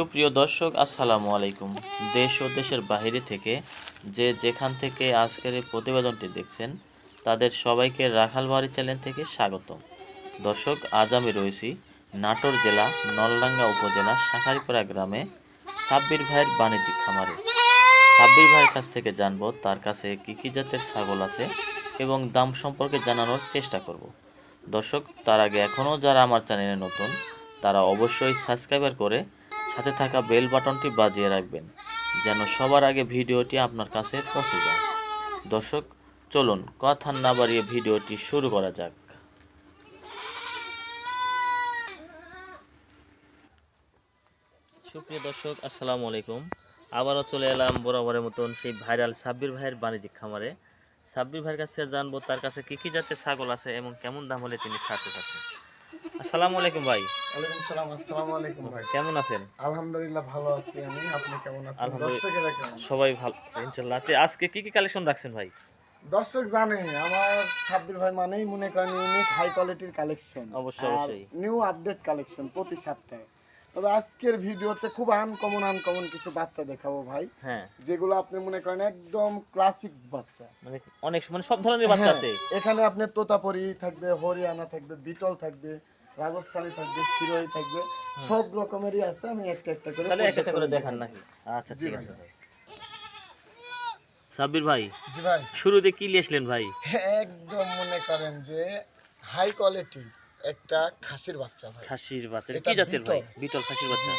সুপ্রিয় দর্শক, আসসালামু আলাইকুম। দেশ ও দেশের বাইরে থেকে যে যেখান থেকে আজকের এই প্রতিবেদনটি দেখছেন, তাদের সবাইকে রাখালবাড়ি চ্যানেল থেকে স্বাগত। দর্শক, আজ আমি রয়েছি নাটোর জেলা নলডাঙ্গা উপজেলা শাখারিপাড়া গ্রামে সাব্বির ভাইয়ের বাণিজ্যিক খামারে। সাব্বির ভাইয়ের কাছ থেকে জানব তার কাছে কী কী জাতের ছাগল আছে এবং দাম সম্পর্কে জানানোর চেষ্টা করব। দর্শক, তার আগে এখনও যারা আমার চ্যানেলে নতুন, তারা অবশ্যই সাবস্ক্রাইবার করে সাথে থাকা বেল বাটনটি বাজিয়ে রাখবেন, যেন সবার আগে ভিডিওটি আপনার কাছে পৌঁছে যায়। দর্শক, চলুন কথা না বাড়িয়ে ভিডিওটি শুরু করা যাক। সুপ্রিয় দর্শক, আসসালামু আলাইকুম। আবারও চলে এলাম বরাবরের মতন সেই ভাইরাল সাব্বির ভাইয়ের বাণিজ্যিক খামারে। সাব্বির ভাইয়ের কাছ থেকে জানব, তার কাছে কী কী জাতের ছাগল আছে এবং কেমন দাম হলে তিনি ছাড়তে চাচ্ছেন আসসালামু আলাইকুম ভাই। ওয়ালাইকুম সালাম আসসালামু আলাইকুম ভাই। কেমন আছেন? আলহামদুলিল্লাহ ভালো আছি আমি। আপনি কেমন আছেন? আলহামদুলিল্লাহ। দর্শকেরা কেমন সবাই ভালো আছে ইনশাল্লাহ। আজকে কি কি কালেকশন রাখছেন ভাই? দর্শক জানে আমার সাব্বির ভাই মানেই মনে করেন ইউনিক হাই কোয়ালিটির কালেকশন। অবশ্যই, অবশ্যই। নিউ আপডেট কালেকশন প্রতি সপ্তাহে। তবে আজকের ভিডিওতে খুব আনকমন আনকমন কিছু বাচ্চা দেখাবো ভাই। হ্যাঁ। যেগুলো আপনি মনে করেন একদম ক্লাসিক্স বাচ্চা। মানে অনেক মানে সব ধরনের বাচ্চা হ্যাঁ, আছে। এখানে আপনার তোতাপরি থাকবে হরিয়ানা থাকবে বিটল থাকবে রাজস্থানি থাকবে শিরোই থাকবে সব রকমেরই আছে আমি একটা একটা করে তাহলে একটা করে দেখান নাকি? আচ্ছা ঠিক আছে। সাব্বির ভাই জি ভাই। শুরুতে কি লিয়েছিলেন ভাই? একদম মনে করেন যে হাই কোয়ালিটি একটা খাসির বাচ্চা ভাই। খাসির বাচ্চা কি জাতের ভাই? বিটল। খাসির বাচ্চা।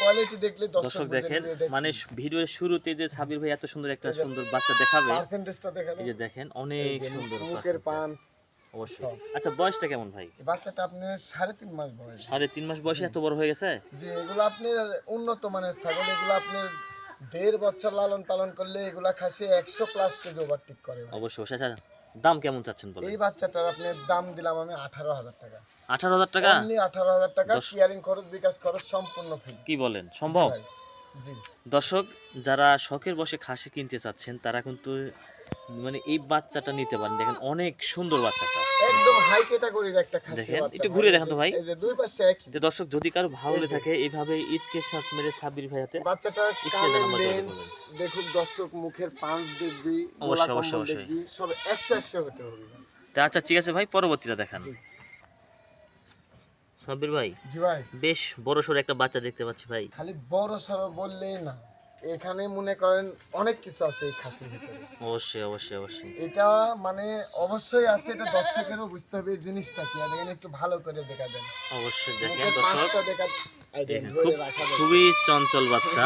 কোয়ালিটি দেখলে দর্শক দেখেন মানে ভিডিওর শুরুতে যে সাবির ভাই এত সুন্দর একটা সুন্দর বাচ্চা দেখাবে পার্সেন্টেজটা দেখেন এই যে দেখেন অনেক সুন্দর মুখের বাচ্চা। পাঁচ অবশ্যই। আচ্ছা বয়সটা কেমন ভাই? বাচ্চাটা আপনি সাড়ে তিন মাস বয়স। সাড়ে তিন মাস বয়সে এত বড় হয়ে গেছে? যে এগুলো আপনি উন্নত মানের ছাগল এগুলো আপনি দেড় বছর লালন পালন করলে এগুলা খাসি একশো প্লাস কেজি ওভারটেক করে অবশ্যই আচ্ছা দাম কেমন চাচ্ছেন বলেন? এই বাচ্চাটার আপনি দাম দিলাম আমি আঠারো হাজার টাকা। আঠারো হাজার টাকা? অনলি আঠারো হাজার টাকা কিয়ারিং খরচ বিকাশ খরচ সম্পূর্ণ ফ্রি কি বলেন সম্ভব? দর্শক যারা শখের বসে খাসি কিনতে চাচ্ছেন তারা কিন্তু মানে এই বাচ্চাটা নিতে পারেন। দেখেন অনেক সুন্দর বাচ্চাটা। একদম হাই ক্যাটাগরির একটা খাসি দেখেন, বাচ্চা। একটু ঘুরে দেখান তো ভাই। এই যে দুই পাশে একই তো দর্শক যদি কারও ভালো লেগে থাকে এইভাবে ইচকে শট মেরে সাব্বির ভাই হাতে বাচ্চাটার স্ক্রিনে কানের নাম্বার যোগাযোগ লেন্স দেখুন দর্শক মুখের পাঁচ দেখবি অবশ্যই, অবশ্যই, অবশ্যই। সব একশো একশো হতে হবে। আচ্ছা ঠিক আছে ভাই পরবর্তীটা দেখান। সাব্বির ভাই জি ভাই। বেশ বড় সড়ো একটা বাচ্চা দেখতে পাচ্ছি ভাই। খালি বড় সড়ো বললেই না। এখানে মনে করেন অনেক কিছু আছে এই খাসির ভিতরে। অবশ্যই অবশ্যই অবশ্যই। এটা মানে অবশ্যই আছে এটা দর্শকেরও বুঝতে হবে এই জিনিসটা কি। আর দেখেন একটু ভালো করে দেখা দেন অবশ্যই দেখেন দর্শক। দেখা খুবই চঞ্চল বাচ্চা।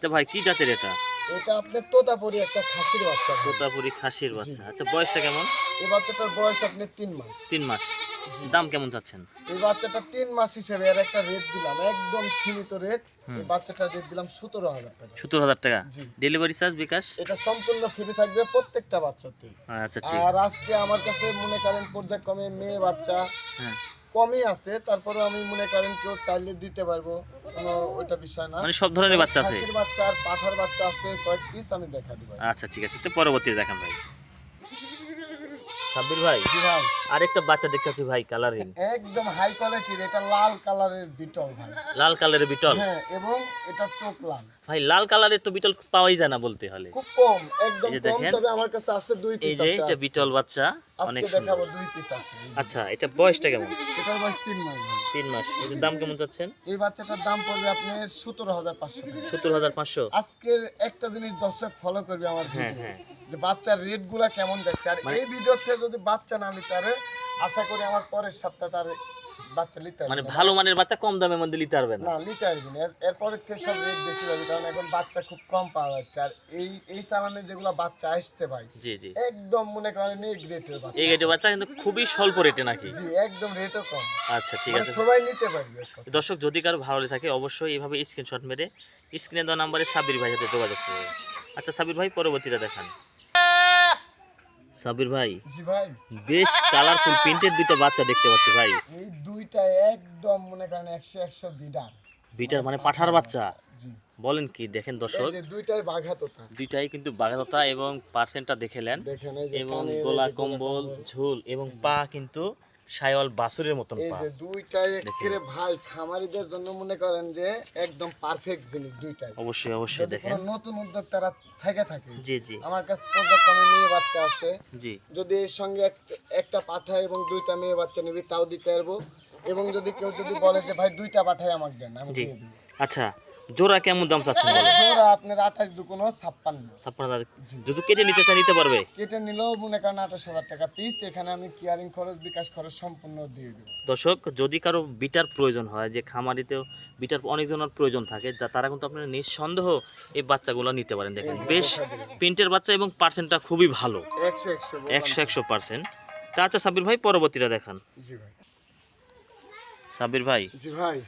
তো ভাই কি জাতের এটা? এটা আপনার তোতাপুরি একটা খাসির বাচ্চা। তোতাপুরি খাসির বাচ্চা। আচ্ছা বয়সটা কেমন? এই বাচ্চাটার বয়স আপনি তিন মাস। তিন মাস। দাম কেমন চাচ্ছেন? এই বাচ্চাটা তিন মাস হিসেবে আর একটা রেট দিলাম একদম সীমিত রেট এই বাচ্চাটার রেট দিলাম সতেরো হাজার টাকা। সত্তর হাজার টাকা? Delivery charge bKash? এটা সম্পূর্ণ ফ্রি থাকবে প্রত্যেকটা বাচ্চাতে আচ্ছা ঠিক। আর আজকে আমার কাছে মনে করেন পর্যায়ক্রমে মেয়ে বাচ্চা হ্যাঁ। কমই আছে তারপরে আমি মনে করেন কেউ চাইলে দিতে পারব কোনো ওইটা বিষয় না। মানে সব ধরনের বাচ্চা আছে? বাচ্চা আর পাঠার বাচ্চা আছে কয়েক পিস আমি দেখা দিব। আচ্ছা ঠিক আছে। তো পরবর্তীতে দেখান ভাই। সাব্বির ভাই? আরেকটা বাচ্চা দেখতে পাচ্ছি ভাই কালারিং একদম হাই কোয়ালিটির এটা লাল কালারের বিটল ভাই। লাল কালারের বিটল? হ্যাঁ এবং এটা চোখ লাল। ভাই লাল কালারের তো বিটল পাওয়াই যায় না বলতে হলে। খুব কম একদম কম তবে আমার কাছে আছে দুই এই যে এটা বিটল বাচ্চা অনেক দেখাবো দুই পিস আছে। আচ্ছা এটা বয়সটা কেমন? এটার বয়স তিন মাস ভাই। তিন মাস। এটার দাম কেমন চাচ্ছেন? এই বাচ্চাটার দাম পড়বে আপনার সতেরো হাজার পাঁচশো টাকা। সত্তর হাজার পাঁচশো? আজকের একটা জিনিস দর্শক ফলো করবে আমার হ্যাঁ ভিডিও হ্যাঁ। যে বাচ্চার রেটগুলা কেমন যাচ্ছে। আর এই ভিডিও থেকে যদি বাচ্চা না নিতে পারে আশা করি আমার পরের সপ্তাহে তার বাচ্চা নিতে মানে ভালো মানের বাচ্চা কম দামের মধ্যে নিতে পারবে না? নিতে পারবি না। এরপরের থেকে সব রেট বেশি যাবে কারণ এখন বাচ্চা খুব কম পাওয়া যাচ্ছে। আর এই এই চালানে যেগুলো বাচ্চা আসছে ভাই জি জি। একদম মনে করেন এই গ্রেটের বাচ্চা। এই গেটে বাচ্চা কিন্তু খুবই স্বল্প রেটে নাকি? জি একদম রেটও কম। আচ্ছা ঠিক মানে আছে। সবাই নিতে পারবে দর্শক যদি কারও ভালো লেগে থাকে অবশ্যই এইভাবে স্ক্রিনশট মেরে স্ক্রিনে দেওয়া নাম্বারে সাবির ভাই সাথে যোগাযোগ করবে আচ্ছা সাবির ভাই পরবর্তীটা দেখান। সাবির ভাই? জি ভাই। বেশ কালারফুল প্রিন্টের দুইটা বাচ্চা দেখতে পাচ্ছি ভাই। এই দুইটা একদম মনে করেন একশো একশো বিডার বিটার মানে পাঠার বাচ্চা? জি। বলেন কি দেখেন দর্শক। দুইটাই বাঘাততা। দুইটাই কিন্তু বাঘাতা এবং পার্সেন্টটা দেখেলেন দেখেন এই এবং গলা কম্বল। ঝুল এবং পা কিন্তু সাইওয়াল বাসুরের মতন এই যে দুইটাই একেবারে ভাই খামারিদের জন্য মনে করেন যে একদম পারফেক্ট জিনিস দুইটাই। অবশ্যই অবশ্যই দেখেন। নতুন উদ্যোক্তারা থেকে থাকে জি জি। আমার কাছে পর্যাপ্ত আমি মেয়ে বাচ্চা আছে। জি। যদি এর সঙ্গে একটা পাঠা এবং দুইটা মেয়ে বাচ্চা নিবি তাও দিতে পারব। এবং যদি কেউ যদি বলে যে ভাই দুইটা পাঠাই আমাকে দেন আমি দিয়ে দিবো। আচ্ছা জোড়া কেমন দাম চাচ্ছেন জোড়া আপনার আঠাশ দুকোনো ছাপ্পান্ন। ছাপ্পান্ন হাজার। যদি কেটে নিতে চাই নিতে পারবে? কেটে নিলেও মনে করেন আঠাশ হাজার টাকা পিস এখানে আমি কিয়ারিং খরচ বিকাশ খরচ সম্পূর্ণ দিয়ে দেবো। দর্শক যদি কারও বিটার প্রয়োজন হয় যে খামারিতেও বিটার অনেকজনের প্রয়োজন থাকে যা তারা কিন্তু আপনারা নিঃসন্দেহ এই বাচ্চাগুলো নিতে পারেন। দেখেন বেশ প্রিন্টের বাচ্চা এবং পার্সেন্টটা খুবই ভালো। একশো একশো। একশো একশো পার্সেন্ট। তা আচ্ছা সাবির ভাই পরবর্তীটা দেখান। জি ভাই। সাবির ভাই। জি ভাই।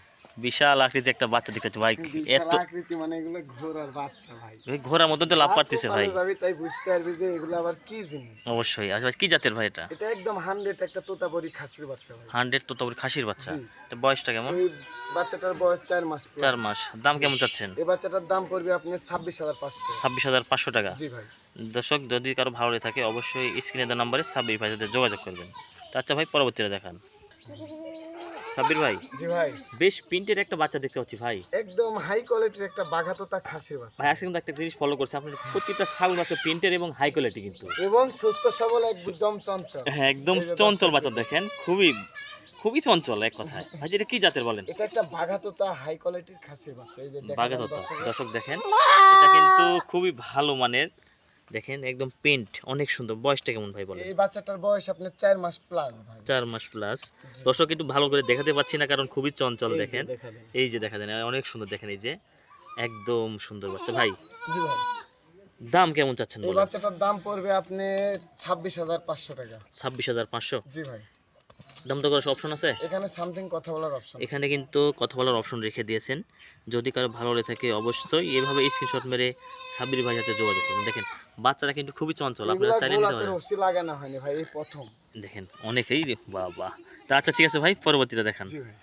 বিশাল আকৃতি একটা বাচ্চা দেখতে পাচ্ছি ভাই। এত আকৃতি মানে এগুলো ঘোড়ার বাচ্চা ভাই। এই ঘোড়ার মধ্যে তো লাভ পারতেছে ভাই। যাবি তাই বুঝতে পারবি যে এগুলো আবার কি জিনিস। অবশ্যই। আচ্ছা কি জাতের ভাই এটা? এটা একদম হান্ড্রেড একটা তোতাপরি খাসির বাচ্চা ভাই। হান্ড্রেড তো তবে খাসির বাচ্চা। এটা বয়সটা কেমন? এই বাচ্চাটার বয়স চার মাস প্রায়। চার মাস। দাম কেমন চাচ্ছেন? এই বাচ্চাটার দাম করবে আপনি ছাব্বিশ হাজার পাঁচশো। ছাব্বিশ হাজার পাঁচশো টাকা। জি ভাই। দর্শক যদি কারও ভালো লেগে থাকে অবশ্যই স্ক্রিনে দেওয়া নাম্বারে সাব্বির ভাই যোগাযোগ করবেন। তা আচ্ছা ভাই পরবর্তীটা দেখান। সাব্বির ভাই? জি ভাই। বেশ প্রিন্টের একটা বাচ্চা দেখতে পাচ্ছি ভাই। একদম হাই কোয়ালিটির একটা বাঘাতোতা খাসির বাচ্চা। ভাই আজকে কিন্তু একটা জিনিস ফলো করছে। আপনার প্রত্যেকটা ছাগল বাচ্চা প্রিন্টের এবং হাই কোয়ালিটি কিন্তু। এবং সুস্থ সবল একদম চঞ্চল। হ্যাঁ একদম চঞ্চল বাচ্চা দেখেন। খুবই খুবই চঞ্চল এক কথায়। ভাই এটা কি জাতের বলেন? এটা একটা বাঘাতোতা হাই কোয়ালিটির খাসির বাচ্চা। এই যে দেখেন বাঘাত দর্শক, দর্শক দেখেন এটা কিন্তু খুবই ভালো মানের দেখেন একদম প্রিন্ট অনেক সুন্দর। বয়সটা কেমন ভাই বলেন? এই বাচ্চাটার বয়স আপনার চার মাস প্লাস ভাই। চার মাস প্লাস দর্শক কিন্তু ভালো করে দেখাতে পাচ্ছি না কারণ খুবই চঞ্চল দেখেন। এই যে দেখা যায় অনেক সুন্দর দেখেন এই যে। একদম সুন্দর বাচ্চা। ভাই জি ভাই। দাম কেমন চাচ্ছেন বলেন? এই বাচ্চাটার দাম পড়বে আপনি ছাব্বিশ হাজার পাঁচশো টাকা। ছাব্বিশ হাজার পাঁচশো? জি ভাই। দাম তো করার অপশন আছে? এখানে সামথিং কথা বলার অপশন এখানে কিন্তু কথা বলার অপশন রেখে দিয়েছেন। যদি কারও ভালো লেগে থাকে অবশ্যই এভাবে স্ক্রিনশট মেরে সাবির ভাই সাথে যোগাযোগ করবেন দেখেন বাচ্চারা কিন্তু খুবই চঞ্চল আপনারা চাইলে নিতে পারেন। রশি লাগানো হয়নি ভাই এই প্রথম। দেখেন অনেকেই বাহ তা আচ্ছা ঠিক আছে ভাই পরবর্তীটা দেখান। জি ভাই।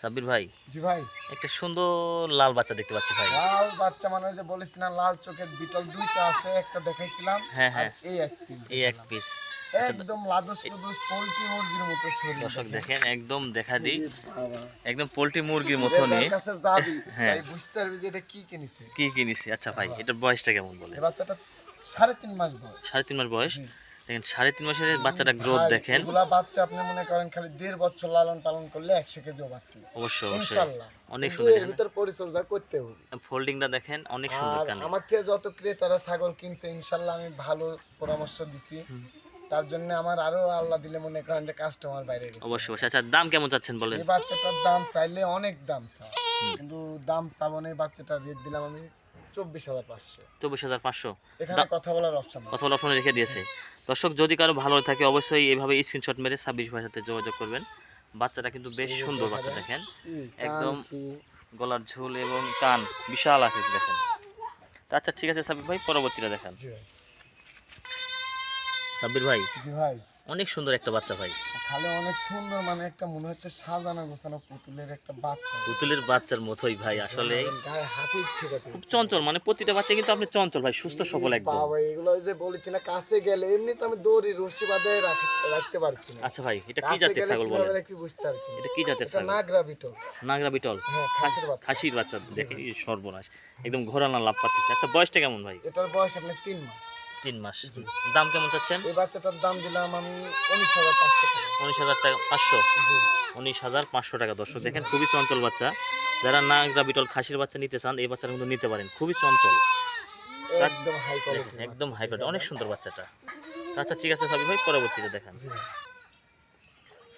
সাব্বির ভাই? জি ভাই। একটা সুন্দর লাল বাচ্চা দেখতে পাচ্ছি ভাই। লাল বাচ্চা মানে যে বলেছিলাম লাল চোখের বিটল দুইটা আছে একটা দেখাইছিলাম হ্যাঁ, হ্যাঁ। এই এক piece এই এক পিস একদম লাদুস কুদুস পোল্ট্রি মুরগির মতো শরীর দর্শক দেখেন একদম দেখা দিই একদম পোল্ট্রি মুরগির মতো নিয়ে কাছে যাবি? হ্যাঁ। তাই বুঝতে পারবি যে এটা কি কিনেছে। কি কিনিস আচ্ছা ভাই এটার বয়সটা কেমন বলে এই বাচ্চাটা সাড়ে তিন মাস বয়স। সাড়ে তিন মাস বয়স। দেখেন সাড়ে তিন মাসের বাচ্চাটা গ্রোথ দেখেন। এগুলা বাচ্চা আপনি মনে করেন খালি দেড় বছর লালন পালন করলে একশো কেজিও বাড়তি। অবশ্যই অবশ্যই। অনেক সুন্দর ভিতর পরিচর্যা করতে হবে। ফোল্ডিংটা দেখেন অনেক সুন্দর কানে। আমার থেকে যত ক্রেতারা ছাগল কিনছে ইনশাল্লাহ আমি ভালো পরামর্শ দিছি। তার জন্য আমার আরও আল্লাহ দিলে মনে করেন যে কাস্টমার বাইরে গেছে। অবশ্যই অবশ্যই। আচ্ছা দাম কেমন চাচ্ছেন বলেন? এই বাচ্চাটার দাম চাইলে অনেক দাম কিন্তু দাম চাবো না এই বাচ্চাটার রেট দিলাম আমি চব্বিশ হাজার পাঁচশো। চব্বিশ হাজার পাঁচশো। এখানে কথা বলার অপশন কথা বলে ফোনে রেখে দিয়েছে। দর্শক যদি কারও ভালো থাকে অবশ্যই এইভাবে স্ক্রিনশট মেরে ছাব্বিশ ভাইয়ের সাথে যোগাযোগ করবেন। বাচ্চাটা কিন্তু বেশ সুন্দর বাচ্চা দেখেন। একদম- গলার ঝুল এবং কান বিশাল আকৃতি দেখেন। আচ্ছা ঠিক আছে সাব্বির ভাই পরবর্তীটা দেখান। সাব্বির ভাই। অনেক সুন্দর একটা বাচ্চা ভাই। খালে অনেক সুন্দর মানে একটা মনে হচ্ছে সাজানো গোছানো পুতুলের একটা বাচ্চা। পুতুলের বাচ্চার মতোই ভাই আসলে গায়ে ঠিক আছে। খুব চঞ্চল মানে প্রতিটা বাচ্চা কিন্তু আপনি চঞ্চল ভাই সুস্থ সবল একদম। বাবা এগুলো ওই যে বলেছি না কাছে গেলে এমনি তো আমি দড়ি রশি বাঁধে রাখ- রাখতে পারছি না। আচ্ছা ভাই এটা কি জাতের ছাগল বলেন? রাখি বুঝতে পারছি এটা কি জাতের ছাগল? নাগরা বিটল। নাগরা বিটল? হ্যাঁ খাসির বাচ্চা। খাসির বাচ্চা দেখে এই সর্বনাশ। একদম ঘোরানো লাভ পাচ্ছিস আচ্ছা বয়সটা কেমন ভাই? এটার বয়স আপনার তিন মাস। তিন মাস। দাম কেমন চাচ্ছেন? এই বাচ্চাটার দাম দিলাম আমি উনিশ হাজার পাঁচশো টাকা। উনিশ হাজার টাকা পাঁচশো? উনিশ হাজার পাঁচশো টাকা দর্শক। দেখেন খুবই চঞ্চল বাচ্চা। যারা নাগরা বিটল খাসির বাচ্চা নিতে চান এই বাচ্চাটা কিন্তু নিতে পারেন। খুবই চঞ্চল। একদম হাই কোয়ালিটি একদম হাই অনেক সুন্দর বাচ্চাটা। আচ্ছা ঠিক আছে সাবির ভাই পরবর্তীতে দেখান।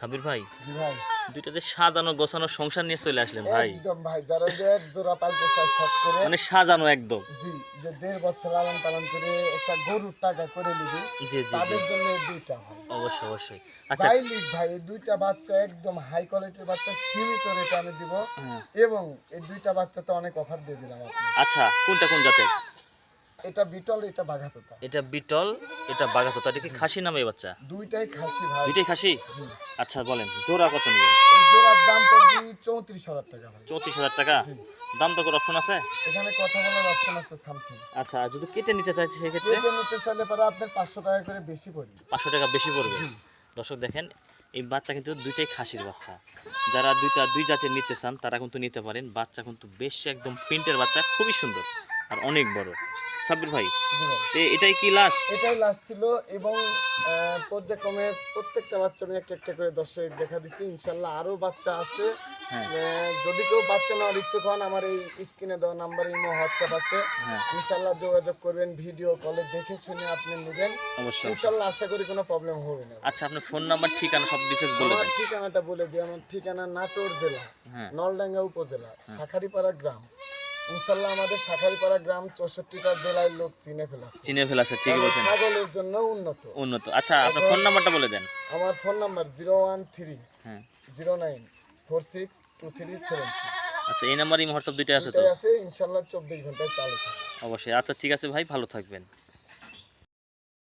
সাবির ভাই জি ভাই। দুইটাতে সাজানো গোছানো সংসার নিয়ে চলে আসলেন ভাই। একদম ভাই যারা এক জোড়া পালতে চায় শখ করে মানে সাজানো একদম। জি যে দেড় বছর লালন পালন করে একটা গরুর টাকা করে নিবি জি জি জি। তাদের জন্য দুইটা ভাই অবশ্যই অবশ্যই। আচ্ছা। লিখ ভাই এই দুইটা বাচ্চা একদম হাই কোয়ালিটির বাচ্চা সীমিত রেটে আমি দিব। হ্যাঁ। এবং এই দুইটা অনেক অফার দিয়ে দিলাম আচ্ছা কোনটা কোন জাতের? এটা বিটল এটা বাঘাতোতা। এটা বিটল এটা বাগাতোতা এটা কি খাসি নামে বাচ্চা? দুইটাই খাসি ভাই। দুইটাই খাসি? আচ্ছা বলেন জোড়া কত নেবেন? জোড়ার দাম পড়বে চৌত্রিশ হাজার টাকা ভাই। চৌত্রিশ হাজার টাকা? দাম তো অপশন আছে? এখানে কথা বলার অপশন আছে সামথিং আচ্ছা যদি কেটে নিতে চাইছি সেক্ষেত্রে? কেটে নিতে চাইলে পরে আপনার পাঁচশো টাকা করে বেশি পড়বে। পাঁচশো টাকা বেশি পড়বে। দর্শক দেখেন এই বাচ্চা কিন্তু দুইটাই খাসির বাচ্চা। যারা দুইটা দুই জাতের নিতে চান তারা কিন্তু নিতে পারেন। বাচ্চা কিন্তু বেশ একদম প্রিন্টের বাচ্চা খুবই সুন্দর আর অনেক বড়। সাব্বির ভাই? এটাই কি লাস্ট এটাই লাস্ট ছিল এবং পর্যায়ক্রমে প্রত্যেকটা বাচ্চা আমি একটা একটা করে দর্শক দেখা দিচ্ছি ইনশাল্লাহ আরও বাচ্চা আছে। হ্যাঁ। যদি কেউ বাচ্চা নেওয়ার ইচ্ছুক হন আমার এই স্ক্রিনে দেওয়া নাম্বার ইমো হোয়াটসঅ্যাপ আছে। হ্যাঁ। ইনশাল্লাহ যোগাযোগ করবেন ভিডিও কলে দেখে শুনে আপনি নেবেন। অবশ্যই। ইনশাল্লাহ আশা করি কোনো প্রবলেম হবে না। আচ্ছা আপনার ফোন নাম্বার ঠিকানা সব ডিটেলস বলে দেন। ঠিকানাটা বলে দিই। আমার ঠিকানা নাটোর জেলা হ্যাঁ। নলডাঙ্গা উপজেলা শাখারিপাড়া গ্রাম। ইনশাল্লাহ আমাদের শাখারিপাড়া গ্রাম চৌষট্টিটা জেলায় লোক চিনে ফেলাছে। চিনে ফেলাছে ঠিকই বলছেন। ছাগলের জন্য উন্নত। উন্নত। আচ্ছা আপনার ফোন নাম্বারটা বলে দেন। আমার phone number zero one three হ্যাঁ। Zero nine four six two three seven আচ্ছা এই নাম্বারই হোয়াটসঅ্যাপ দুইটাই আছে তো? আছে ইনশাল্লাহ চব্বিশ ঘন্টায় চালু অবশ্যই। আচ্ছা ঠিক আছে ভাই ভালো থাকবেন।